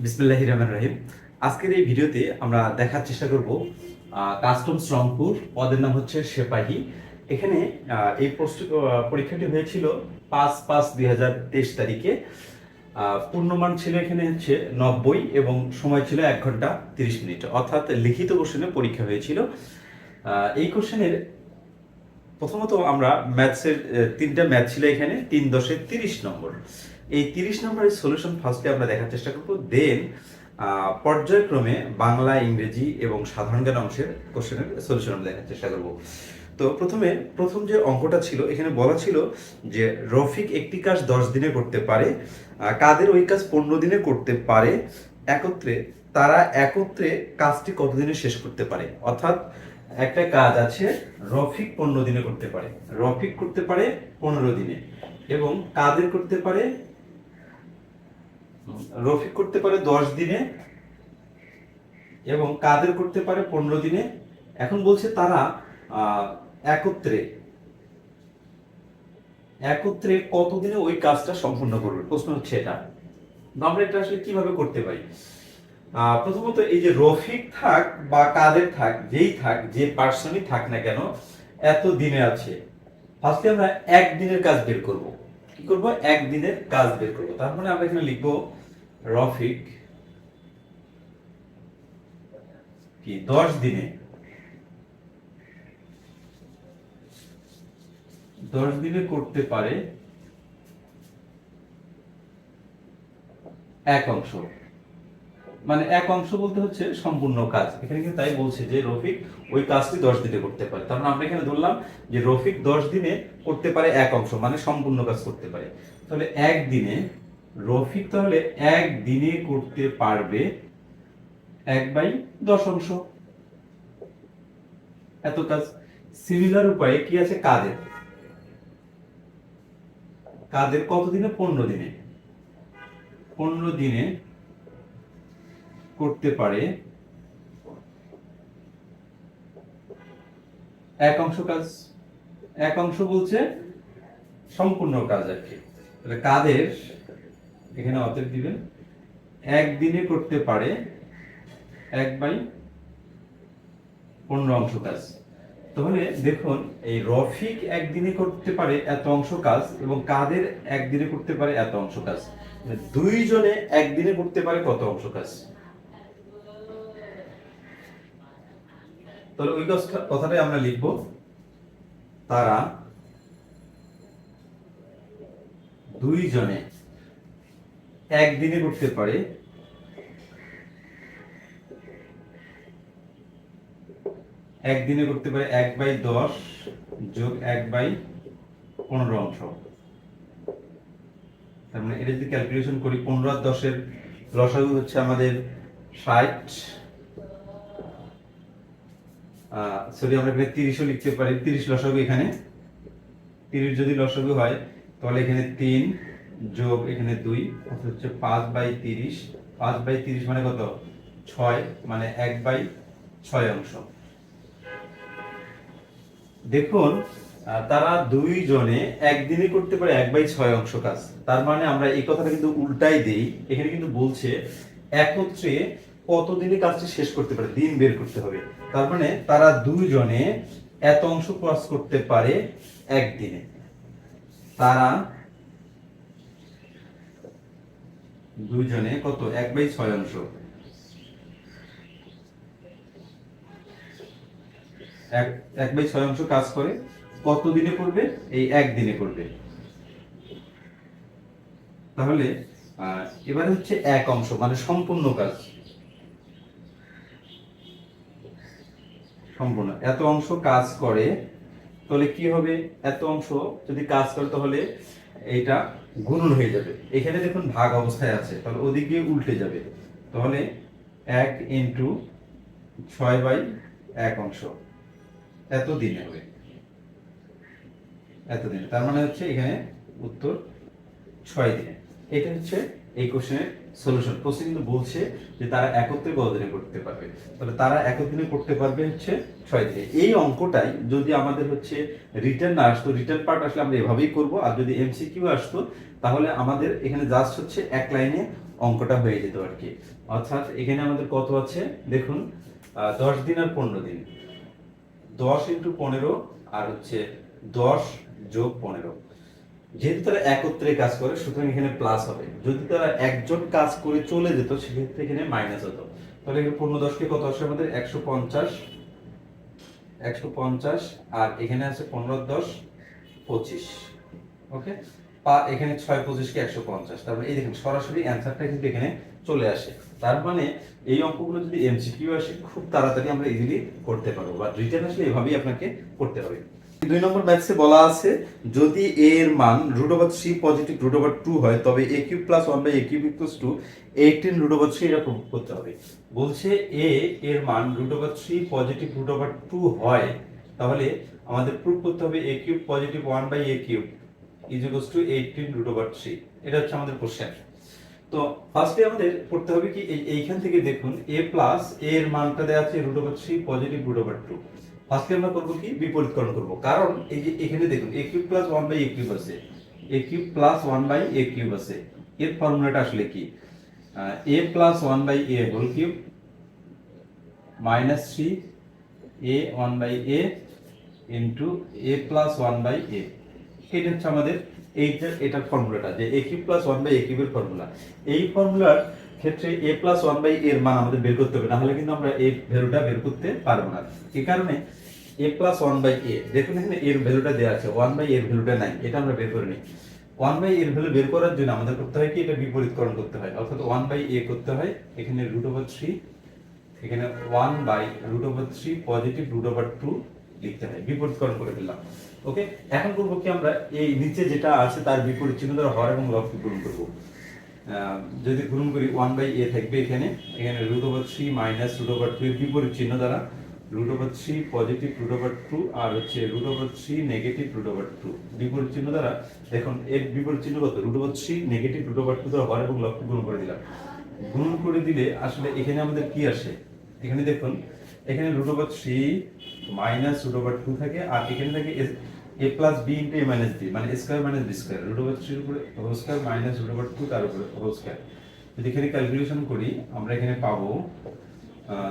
বিসমিল্লাহ রহমান রহিম। আজকের এই ভিডিওতে আমরা দেখার চেষ্টা করব কাস্টমস রংপুর, পদের নাম হচ্ছে সেপাহী। এখানে এই প্রস্তু- পরীক্ষাটি হয়েছিল পাঁচ পাঁচ দুই হাজার তেইশ তারিখে। পূর্ণমান ছিল এখানে হচ্ছে নব্বই এবং সময় ছিল এক ঘণ্টা তিরিশ মিনিট। অর্থাৎ লিখিত কোশ্চেনে পরীক্ষা হয়েছিল। এই কোশ্চেনের প্রথমত আমরা ম্যাথসের তিনটা ম্যাথ ছিল এখানে, তিন দশে তিরিশ নম্বর। এই তিরিশ নম্বরের সলিউশন ফার্স্টে আমরা দেখার চেষ্টা করব দেন পর্যায়ক্রমে বাংলা, ইংরেজি এবং সাধারণ জ্ঞান অংশের কোশ্চেনের সলিউশন আমরা দেখার চেষ্টা করব। তো প্রথমে প্রথম যে অঙ্কটা ছিল, এখানে বলা ছিল যে রফিক একটি কাজ দশ দিনে করতে পারে কাদের ওই কাজ পনেরো দিনে করতে পারে, একত্রে তারা একত্রে কাজটি কতদিনে শেষ করতে পারে? অর্থাৎ একটা কাজ আছে, রফিক পনেরো দিনে করতে পারে, রফিক করতে পারে পনেরো দিনে এবং কাদের করতে পারে? রফিক করতে পারে দশ দিনে এবং কাদের করতে পারে পনেরো দিনে। এখন বলছে তারা একত্রে। একত্রে কতদিনে ওই কাজটা সম্পূর্ণ করবে? প্রশ্ন হচ্ছে এটা। আমরা এটা আসলে কীভাবে করতে পারি? প্রথমত এই যে রফিক থাক বা কাদের থাক, যেই থাক, যে পার্সনই থাক না কেন, এত দিনে আছে। ফার্স্টে আমরা একদিনের কাজ বের করব। কি করব? একদিনের কাজ বের করব। তার মানে আমরা এখানে লিখব রফিক কি, দশ দিনে? দশ দিনে করতে পারে এক অংশ। মানে এক অংশ বলতে হচ্ছে সম্পূর্ণ কাজ। এখানে কিন্তু তাই বলছে যে রফিক ওই কাজটি দশ দিনে করতে পারে। তার মানে আমরা এখানে ধরলাম যে রফিক দশ দিনে করতে পারে এক অংশ মানে সম্পূর্ণ কাজ করতে পারে। তাহলে একদিনে রফিক তাহলে এক দিনে করতে পারবে এক বাই দশ অংশ। এত কাজ। সিমিলার উপায়ে কি আছে? কাদের? কাদের কত দিনে পনেরো দিনে। পনেরো দিনে করতে পারে এক অংশ কাজ। এক অংশ বলছে সম্পূর্ণ কাজ আর কি। তাহলে কাদের? এখানে অতএব দিবেন। একদিনে করতে পারে এক বাই পনেরো অংশ কাজ। তাহলে দেখুন, এই রফিক একদিনে করতে পারে এত অংশ কাজ এবং কাদের একদিনে করতে পারে এত অংশ কাজ? মানে দুইজনে একদিনে করতে পারে কত অংশ কাজ? তাহলে ওই কথা- কথাটাই আমরা লিখব। তারা দুইজনে একদিনে করতে পারে। একদিনে করতে পারে এক বাই দশ যোগ এক বাই পনেরো অংশ। তার মানে এটা যদি ক্যালকুলেশন করি, পনেরো আর দশের লসাগু হচ্ছে আমাদের ষাট। সরি আমরা এখানে তিরিশও লিখতে পারি। তিরিশ লসাগু এখানে। তিরিশ যদি লসাগু হয়, তাহলে এখানে তিন যোগ এখানে দুই, অর্থাৎ হচ্ছে পাঁচ বাই তিরিশ। পাঁচ বাই তিরিশ মানে কত? ছয় মানে এক বাই ছয় অংশ। দেখুন তারা দুইজনে একদিনে করতে পারে এক বাই ছয় অংশ কাজ। তার মানে আমরা এই কথাটা কিন্তু উল্টাই দেই। এখানে কিন্তু বলছে একত্রে কতদিনে কাজটি শেষ করতে পারে? দিন বের করতে হবে। তার মানে তারা দুইজনে এত অংশ কাজ করতে পারে একদিনে। তারা দুইজনে কত? এক বাই ছয় অংশ। এক এক বাই ছয় অংশ কাজ করে, কত দিনে করবে এই এক দিনে করবে তাহলে এবারে হচ্ছে এক অংশ মানে সম্পূর্ণ কাজ। সম্পূর্ণ। এত অংশ কাজ করে, তাহলে কি হবে? এত অংশ যদি কাজ করে, তাহলে এইটা গুণন হয়ে যাবে। এখানে দেখুন ভাগ অবস্থায় আছে, তাহলে ওদিকে উল্টে যাবে। তাহলে এক ইন্টু ছয় বাই এক অংশ। এত দিন হবে। এত দিন তার মানে হচ্ছে এখানে উত্তর ছয় দিনে। এটা হচ্ছে এই কোশ্চেনের সলিউশন প্রশ্ন কিন্তু বলছে যে তারা একত্রে কত দিনে করতে পারবে। তাহলে তারা একদিনে করতে পারবে হচ্ছে ছয় দিনে। এই অঙ্কটাই যদি আমাদের হচ্ছে রিটার্ন না আসতো রিটার্ন পার্ট আসলে আমরা এভাবেই করব। আর যদি এমসিকিউ আসতো, তাহলে আমাদের এখানে জাস্ট হচ্ছে এক লাইনে অঙ্কটা হয়ে যেত আর কি। অর্থাৎ এখানে আমাদের কত আছে? দেখুন দশ দিন আর পনেরো দিন। দশ ইন্টু পনেরো আর হচ্ছে দশ যোগ পনেরো। যেহেতু তারা একত্রে কাজ করে, সুতরাং এখানে প্লাস হবে। যদি তারা একজন কাজ করে চলে যেত, সেক্ষেত্রে এখানে মাইনাস হতো। তাহলে পনেরো দশকে কত আসে আমাদের? একশো পঞ্চাশ একশো পঞ্চাশ, আর এখানে আছে পনেরো দশ, পঁচিশ। ওকে পা, এখানে ছয় পঁচিশকে একশো পঞ্চাশ। তারপরে এই দেখেন, সরাসরি অ্যান্সারটা কিন্তু এখানে চলে আসে। তার মানে এই অঙ্কগুলো যদি এমসিকিউ আসে, খুব তাড়াতাড়ি আমরা ইজিলি করতে পারব। বা রিটার্ন আসলে এভাবেই আপনাকে করতে হবে। দুই নম্বর ম্যাথসে বলা আছে, যদি এ এর মান root over three positive root over two হয়, তবে a cube plus one by a cube equals to eighteen root over three এটা প্রুভ করতে হবে। বলছে এ এর মান root over three positive root over two হয়, তাহলে আমাদের প্রুভ করতে হবে a cube positive one by a cube is equals to eighteen root over three এটা হচ্ছে আমাদের কোশ্চেন তো ফার্স্টে আমাদের করতে হবে কি, এই এইখান থেকে দেখুন এ প্লাস এ এর মানটা দেওয়া আছে root over three positive root over two ফার্স্টে আমরা করব কি? বিপরীতকরণ করব। কারণ এই যে এখানে দেখুন a cube plus one by a cube আছে। A cube plus one by a cube আছে। এর ফর্মুলাটা আসলে কি? A plus one by a whole cube minus three a one by a into a plus one by a এটা হচ্ছে আমাদের এইটা এটার ফর্মুলাটা যে a cube plus one by a কিউবের ফর্মুলা এই ফর্মুলার ক্ষেত্রে এ প্লাস ওয়ান বাই এর মান আমাদের বের করতে হবে, না হলে কিন্তু আমরা এই ভ্যালুটা বের করতে পারব না। এই কারণে a plus one by a দেখুন এখানে এর ভ্যালুটা দেওয়া আছে ওয়ান বাই এর ভ্যালুটা নাই, এটা আমরা বের করে নিই। ওয়ান বাই এর ভ্যালু বের করার জন্য আমাদের করতে হয় কি? এটা বিপরীতকরণ করতে হয়। অর্থাৎ ওয়ান বাই এ করতে হয়, এখানে রুট ওভার থ্রি এখানে one by root over three positive root over two লিখতে হয়। বিপরীতকরণ করে দিলাম। ওকে এখন করব কি আমরা? এই নিচে যেটা আছে তার বিপরীত চিহ্ন দ্বারা হর এবং লবকে গুণ করব। যদি গুণ করি ওয়ান বাই এ থাকবে এখানে। এখানে root over three minus root over two বিপরীত চিহ্ন দ্বারা root over three positive root over two আর হচ্ছে root over three negative root over two বিপরীত চিহ্ন দ্বারা দেখুন এর বিপরীত চিহ্ন কত root over three negative root over two দ্বারা হর এবং লবকে গুণ করে দিলাম গুণ করে দিলে আসলে এখানে আমাদের কি আসে এখানে দেখুন এখানে root over three minus root over two থাকে আর এখানে থাকে a plus b into a minus b মানে square minus b square root over থ্রির উপরে whole square minus root over two তার উপরে হোল স্কোয়ার যদি এখানে ক্যালকুলেশন করি আমরা এখানে পাবো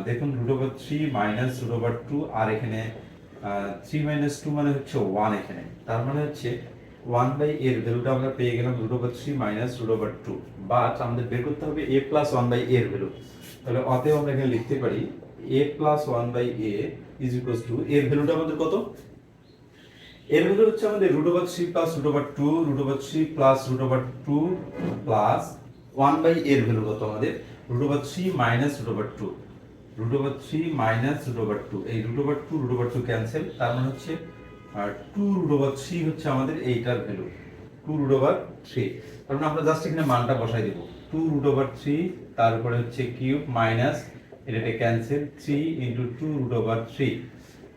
দেখুন root over three minus root over two আর এখানে থ্রি মাইনাস টু মানে হচ্ছে ওয়ান এখানে তার মানে হচ্ছে ওয়ান বাই এর ভ্যালুটা আমরা পেয়ে গেলাম root over three minus root over two but আমাদের বের করতে হবে এ প্লাস ওয়ান বাই এর ভ্যালু তাহলে অতএব আমরা এখানে লিখতে পারি a plus one by a is equals to এর ভ্যালুটা আমাদের কত এর ভ্যালু হচ্ছে আমাদের root over three plus root over two root over three plus root over two plus one by এর ভ্যালু কত আমাদের root over three minus root over two root over three minus root over two এই root over two root over two cancel তার মানে হচ্ছে two root over three হচ্ছে আমাদের এইটার value two root over three তার মানে আমরা জাস্ট এখানে মানটা বসাই দিব টু রুট ওভার থ্রি তারপরে হচ্ছে কিউব মাইনাস এটাকে cancel three into two root over three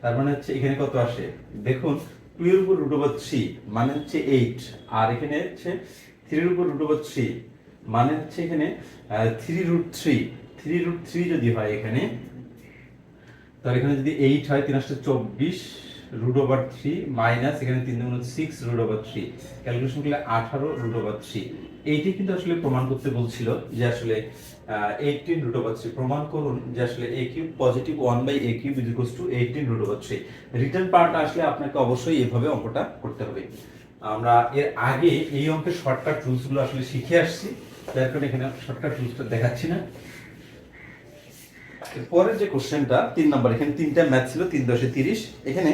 তার মানে হচ্ছে এখানে কত আসে দেখুন টু এর উপর রুট ওভার থ্রি মানে হচ্ছে এইট আর এখানে হচ্ছে থ্রির উপর রুট ওভার থ্রি মানে হচ্ছে এখানে three root three three root three যদি হয় এখানে, তাহলে এখানে যদি এইট হয়, তিন আসতে চব্বিশ রুট ওভার থ্রি মাইনাস এখানে তিন দুগুণ six root over three calculation করলে আঠারো রুট ওভার থ্রি এইটি কিন্তু আসলে প্রমাণ করতে বলছিল যে আসলে এইটিন রুট ওভার থ্রি প্রমাণ করুন যে আসলে a cube positive one by a cube is to eighteen root over three return part আসলে আপনাকে অবশ্যই এভাবে অঙ্কটা করতে হবে। আমরা এর আগে এই অঙ্কের শর্টকাট রুলসগুলো আসলে শিখে আসছি। যার কারণে এখানে শর্টকাট রুলসটা দেখাচ্ছি না। পরের যে কোশ্চেনটা, তিন নম্বর, এখানে তিনটা ম্যাথ ছিল, তিন দশে তিরিশ। এখানে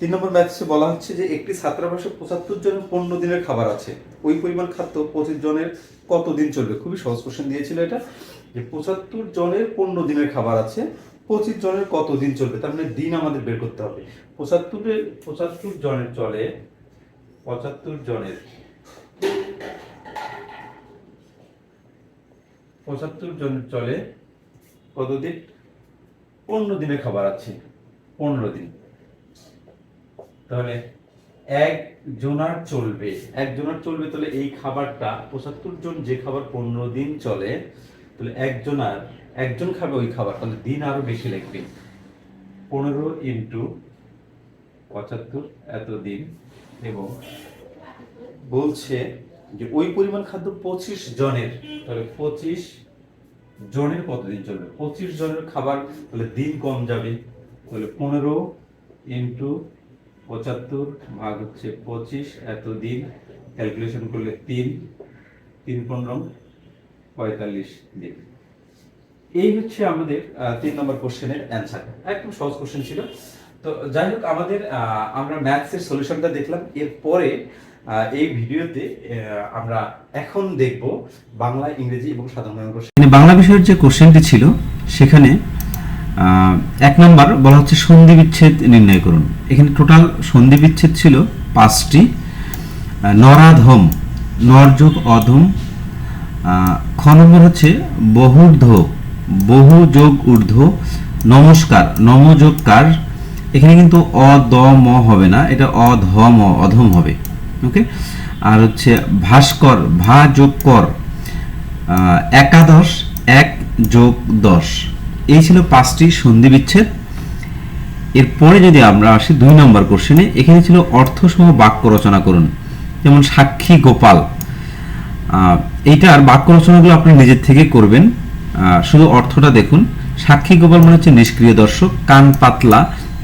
তিন নম্বর ম্যাথসে বলা হচ্ছে যে, একটি ছাত্রাবাসে পঁচাত্তর জনের পনেরো দিনের খাবার আছে। ওই পরিমাণ খাদ্য পঁচিশ জনের কত দিন চলবে? খুবই সহজ কোশ্চেন দিয়েছিল এটা। যে পঁচাত্তর জনের পনেরো দিনের খাবার আছে, পঁচিশ জনের কত দিন চলবে? তার মানে দিন আমাদের বের করতে হবে। পঁচাত্তরের পঁচাত্তর জনের চলে, পঁচাত্তর জনের পঁচাত্তর জনের চলে কতদিন? পনেরো দিনের খাবার আছে, পনেরো দিন। তাহলে এক জোনার চলবে, এক জোনার চলবে, তাহলে এই খাবারটা পঁচাত্তর জন যে খাবার পনেরো দিন চলে, তাহলে একজনার একজন খাবে ওই খাবার, তাহলে দিন আরও বেশি লাগবে। পনেরো ইন্টু পঁচাত্তর এত দিন, এবং বলছে যে ওই পরিমাণ খাদ্য পঁচিশ জনের, তাহলে পঁচিশ জনের কতদিন চলবে? পঁচিশ জনের খাবার তাহলে দিন কম যাবে। তাহলে পনেরো ইন্টু পঁচাত্তর ভাগ হচ্ছে পঁচিশ এত দিন ক্যালকুলেশন করলে তিন তিন পনেরো, পঁয়তাল্লিশ দিন। এই হচ্ছে আমাদের তিন নম্বর কোশ্চেনের অ্যান্সার একদম সহজ কোশ্চেন ছিল। তো যাই হোক, আমাদের আমরা ম্যাথসের সলিউশনটা দেখলাম। এরপরে এই ভিডিওতে আমরা এখন দেখব বাংলা, ইংরেজি এবং সাধারণ জ্ঞান এখানে বাংলা বিষয়ের যে কোশ্চেনটি ছিল, সেখানে এক নম্বর বলা হচ্ছে সন্ধি বিচ্ছেদ নির্ণয় করুন। এখানে টোটাল সন্ধি বিচ্ছেদ ছিল পাঁচটি। নরাধম, নরযোগ অধম খ নম্বর হচ্ছে বহুর্ধ বহু যোগ ঊর্ধ্ব, নমস্কার নমযোগকার এখানে কিন্তু অ দ ম হবে না, এটা অ ধ ম অধম হবে। ওকে আর হচ্ছে ভাস্কর, ভা যোগ কর একাদশ, এক যোগ দশ। এই ছিল পাঁচটি সন্ধি বিচ্ছেদ এরপরে যদি আমরা আসি দুই নম্বর কোশ্চেনে এখানে ছিল অর্থসহ বাক্য রচনা করুন। যেমন সাক্ষী গোপাল। এইটার বাক্য রচনাগুলো আপনি নিজের থেকে করবেন। শুধু অর্থটা দেখুন। সাক্ষী গোপাল মানে হচ্ছে নিষ্ক্রিয় দর্শক, কান পাতলা,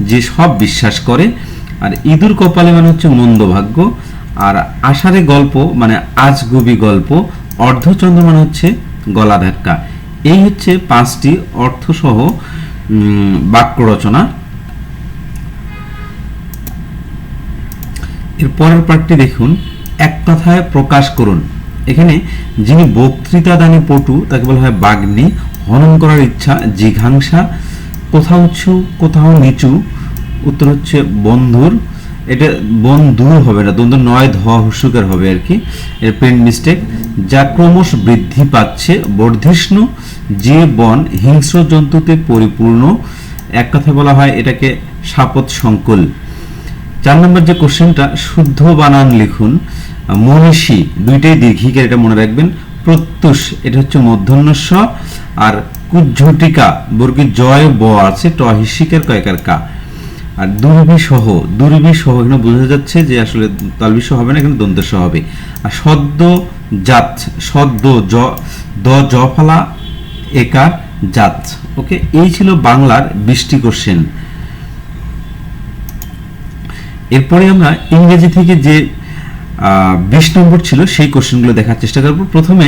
যে সব বিশ্বাস করে। আর ইঁদুর কপালে মানে হচ্ছে মন্দ ভাগ্য আর আষাঢ়ে গল্প মানে আজগুবি গল্প অর্ধচন্দ্র মানে হচ্ছে গলা ধাক্কা এই হচ্ছে পাঁচটি অর্থসহ বাক্য রচনা। এর পরের পার্টটি দেখুন। এক কথায় প্রকাশ করুন। এখানে যিনি বক্তৃতা দানে পটু, তাকে বলা হয় বাগ্নি, হনন করার ইচ্ছা, জিঘাংসা, কোথাও উঁচু কোথাও নিচু, উত্তর হচ্ছে বন্ধুর। এটা বন্ধুর হবে না দ্বন্দ্ব নয় ধ হুসুকের হবে আর কি। এর প্রিন্ট মিস্টেক যা ক্রমশ বৃদ্ধি পাচ্ছে, বর্ধিষ্ণু যে বন হিংস্র জন্তুতে পরিপূর্ণ, এক কথায় বলা হয় এটাকে সাপত সংকুল। চার নম্বর যে কোশ্চেনটা শুদ্ধ বানান লিখুন। মনীষী, দুইটাই দীর্ঘিকের এটা মনে রাখবেন। প্রত্যুষ, এটা হচ্ছে মধ্যন্যস্ব। আর কুজ্ঝটিকা বর্গের জয় ব আছে, ট হিসিকের কয়েকার কা। আর দুর্বিসহ দুর্বিসহ এখানে বোঝা যাচ্ছে যে আসলে তালবিস হবে না এখানে দন্তস্ব হবে। আর সদ্য জাত, সদ্য জ, দ, জ ফালা, একার জাত। ওকে, এই ছিল বাংলার বৃষ্টি কোশ্চেন এরপরে আমরা ইংরেজি থেকে যে বিশ নম্বর ছিল, সেই কোশ্চেনগুলো দেখার চেষ্টা করব। প্রথমে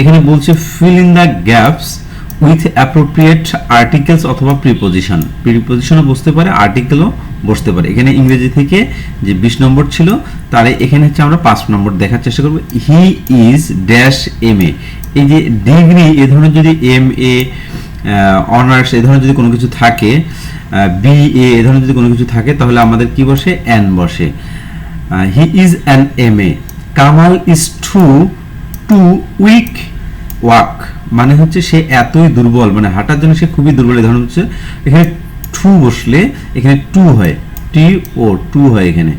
এখানে বলছে fill in the gaps with appropriate articles অথবা প্রিপোজিশন প্রিপোজিশনও বসতে পারে আর্টিকেলও বসতে পারে। এখানে ইংরেজি থেকে যে বিশ নম্বর ছিল, তারে এখানে হচ্ছে আমরা পাঁচ নম্বর দেখার চেষ্টা করব। He is dash M A এই যে ডিগ্রি এ ধরনের যদি এম এ অনার্স এ ধরনের যদি কোনো কিছু থাকে বি এ এ ধরনের যদি কোনো কিছু থাকে, তাহলে আমাদের কি বসে? এন বসে। He is an M A Kamal is too to weak walk মানে হচ্ছে সে এতই দুর্বল মানে হাঁটার জন্য সে খুবই দুর্বল। এই ধরনের হচ্ছে এখানে টু বসলে এখানে টু হয় টি ও টু হয় এখানে।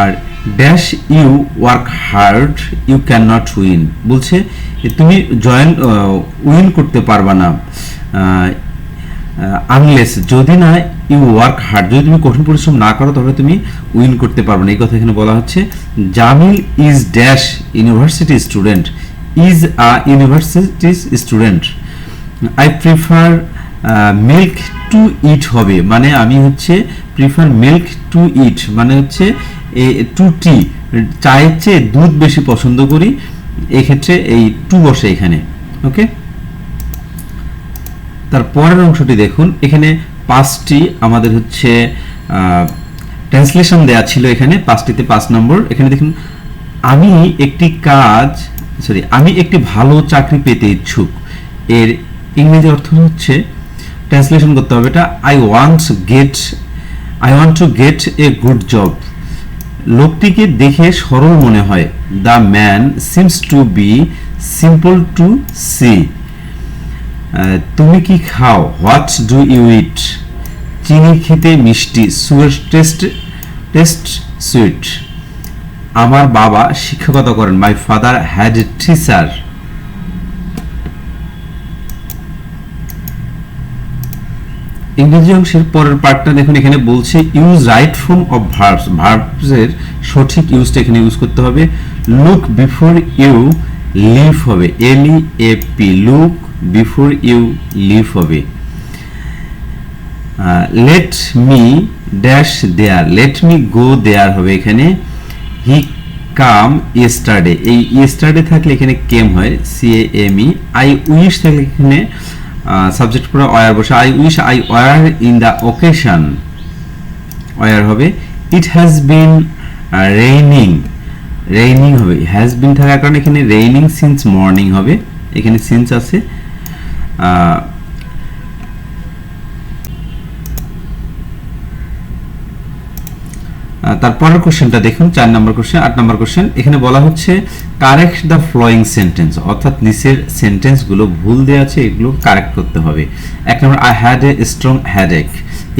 আর dash you work hard you can not win বলছে তুমি জয়েন উইন করতে পারবা না আনলেস যদি না ইউ ওয়ার্ক হার্ড যদি তুমি কঠিন পরিশ্রম না করো, তাহলে তুমি উইন করতে পারবে না। এই কথা এখানে বলা হচ্ছে। Jamil is dash university student is a university student I prefer milk to it হবে। মানে আমি হচ্ছে প্রিফার মিল্ক টু ইট মানে হচ্ছে টু টি চায়ের চেয়ে দুধ বেশি পছন্দ করি। এক্ষেত্রে এই টু বসে এখানে। ওকে তার পরের অংশটি দেখুন। এখানে পাঁচটি আমাদের হচ্ছে ট্রান্সলেশন দেয়া ছিল এখানে। পাঁচটিতে পাঁচ নম্বর। এখানে দেখুন, আমি একটি কাজ সরি আমি একটি ভালো চাকরি পেতে ইচ্ছুক। এর ইংরেজি অর্থ হচ্ছে ট্রান্সলেশন করতে হবে এটা I want get I want to get a good job লোকটিকে দেখে সরল মনে হয় the man seems to be simple to see তুমি কি খাও? হোয়াট ডু ইউ ইট চিনি খেতে মিষ্টি সুয়ের টেস্ট টেস্ট সুইট আমার বাবা শিক্ষকতা করেন। মাই ফাদার হ্যাড টিচার ইংরেজি অংশের পরের পার্টটা দেখুন, এখানে বলছে use right form of verbs ভার্বসের সঠিক ইউজটা এখানে ইউজ করতে হবে। লুক বিফোর ইউ লিভ হবে। L E A P look before you leap হবে। Let me dash there let me go there হবে এখানে। হি কাম ইয়েস্টারডে এই ইয়েস্টারডে থাকলে এখানে কেম হয়? C M E I wish থাকলে এখানে সাবজেক্ট পুরো অয়ার বসে। I wish I were in the occasion were হবে। It has been raining raining হবে। হ্যাজ বিন থাকার কারণে এখানে রেইনিং সিন্স মর্নিং হবে। এখানে সিন্স আছে। তারপরের কোশ্চেনটা দেখুন, চার নম্বর কোশ্চেন আট নম্বর কোশ্চেন এখানে বলা হচ্ছে কারেক্ট দ্য ফ্লোয়িং সেন্টেন্স অর্থাৎ নিচের সেন্টেন্সগুলো ভুল দেওয়া আছে, এগুলো কারেক্ট করতে হবে। এক number I had a strong headache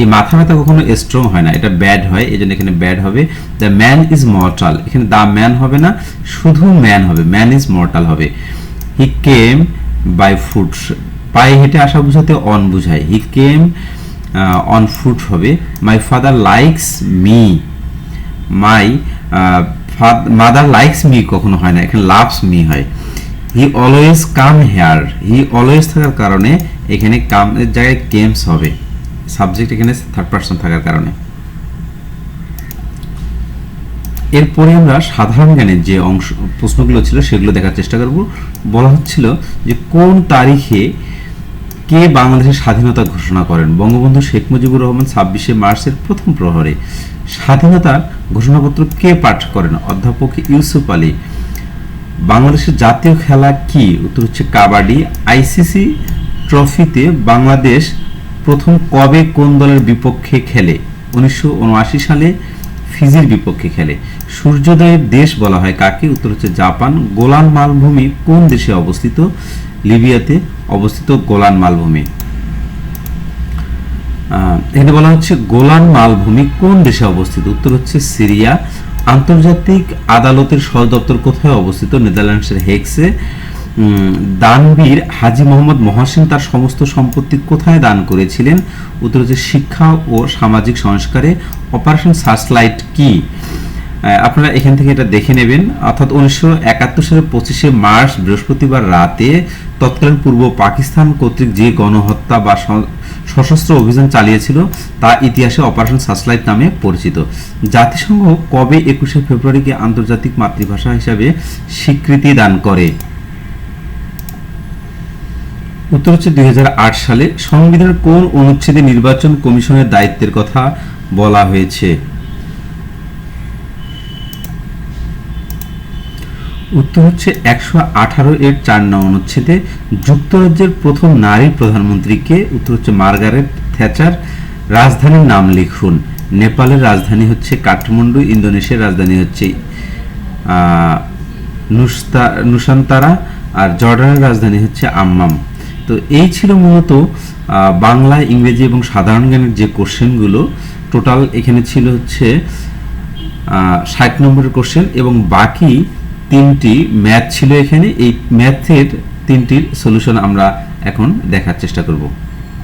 এই মাথা ব্যথা কখনো স্ট্রং হয় না, এটা ব্যাড হয়, এই জন্য এখানে ব্যাড হবে। দ্য ম্যান ইজ মর্টাল এখানে দ্য ম্যান হবে না, শুধু ম্যান হবে ম্যান ইজ মর্টাল হবে। হি কেম বাই ফুট পায়ে হেঁটে আসা বোঝাতে অন বুঝায়। হি কেম অন ফুট হবে। My father likes me my mother likes me কখনো হয় না, এখানে লাভস মি হয়। He always come here he always থাকার কারণে এখানে কাম জায়গায় কেমস হবে। সাবজেক্ট এখানে থার্ড পার্সন থাকার কারণে। এরপরে আমরা সাধারণ জ্ঞানের যে অংশ, প্রশ্নগুলো ছিল সেগুলো দেখার চেষ্টা করব। বলা হচ্ছিল যে কোন তারিখে কে বাংলাদেশের স্বাধীনতা ঘোষণা করেন? বঙ্গবন্ধু শেখ মুজিবুর রহমান ছাব্বিশে মার্চের প্রথম প্রহরে। স্বাধীনতার ঘোষণাপত্র কে পাঠ করেন? অধ্যাপক ইউসুফ আলী। বাংলাদেশের জাতীয় খেলা কি? উত্তর হচ্ছে কাবাডি। আইসিসি ট্রফিতে বাংলাদেশ প্রথম কবে কোন দলের বিপক্ষে খেলে? উনিশশো উনআশি সালে ফিজির বিপক্ষে খেলে। সূর্যোদয়ের দেশ বলা হয় কাকে? উত্তর হচ্ছে জাপান। গোলান মালভূমি কোন দেশে অবস্থিত? লিবিয়াতে অবস্থিত গোলান মালভূমি। এখানে বলা হচ্ছে গোলান মালভূমি কোন দেশে অবস্থিত? উত্তর হচ্ছে সিরিয়া। আন্তর্জাতিক আদালতের সদর দপ্তর কোথায় অবস্থিত? নেদারল্যান্ডসের হেক্সে দানবীর হাজি মোহাম্মদ মহাসিন তার সমস্ত সম্পত্তি কোথায় দান করেছিলেন? উত্তর হচ্ছে শিক্ষা ও সামাজিক সংস্কারে। অপারেশন সার্চলাইট কি? আপনারা এখান থেকে এটা দেখে নেবেন। অর্থাৎ উনিশশো একাত্তর সালের পঁচিশে মার্চ বৃহস্পতিবার রাতে তৎকালীন পূর্ব পাকিস্তান কর্তৃক যে গণহত্যা বা সশস্ত্র অভিযান চালিয়েছিল, তা ইতিহাসে অপারেশন সার্চলাইট নামে পরিচিত। জাতিসংঘ কবে একুশে ফেব্রুয়ারিকে আন্তর্জাতিক মাতৃভাষা হিসাবে স্বীকৃতি দান করে? উত্তর হচ্ছে দুই হাজার আট সালে। সংবিধানের কোন অনুচ্ছেদে নির্বাচন কমিশনের দায়িত্বের কথা বলা হয়েছে? উত্তর হচ্ছে একশো আঠারো এর চার নং অনুচ্ছেদে যুক্তরাজ্যের প্রথম নারী প্রধানমন্ত্রীকে, উত্তর হচ্ছে মার্গারেট থ্যাচার, রাজধানীর নাম লিখুন। নেপালের রাজধানী হচ্ছে কাঠমান্ডু, ইন্দোনেশিয়ার রাজধানী হচ্ছে নুসান্তারা আর জর্ডানের রাজধানী হচ্ছে আম্মাম। তো এই ছিল মূলত বাংলা, ইংরেজি এবং সাধারণ জ্ঞানের যে কোশ্চেনগুলো, টোটাল এখানে ছিল হচ্ছে ষাট নম্বরের কোশ্চেন এবং বাকি তিনটি ম্যাথ ছিল এখানে। এই ম্যাথের তিনটির সলিউশন আমরা এখন দেখার চেষ্টা করব।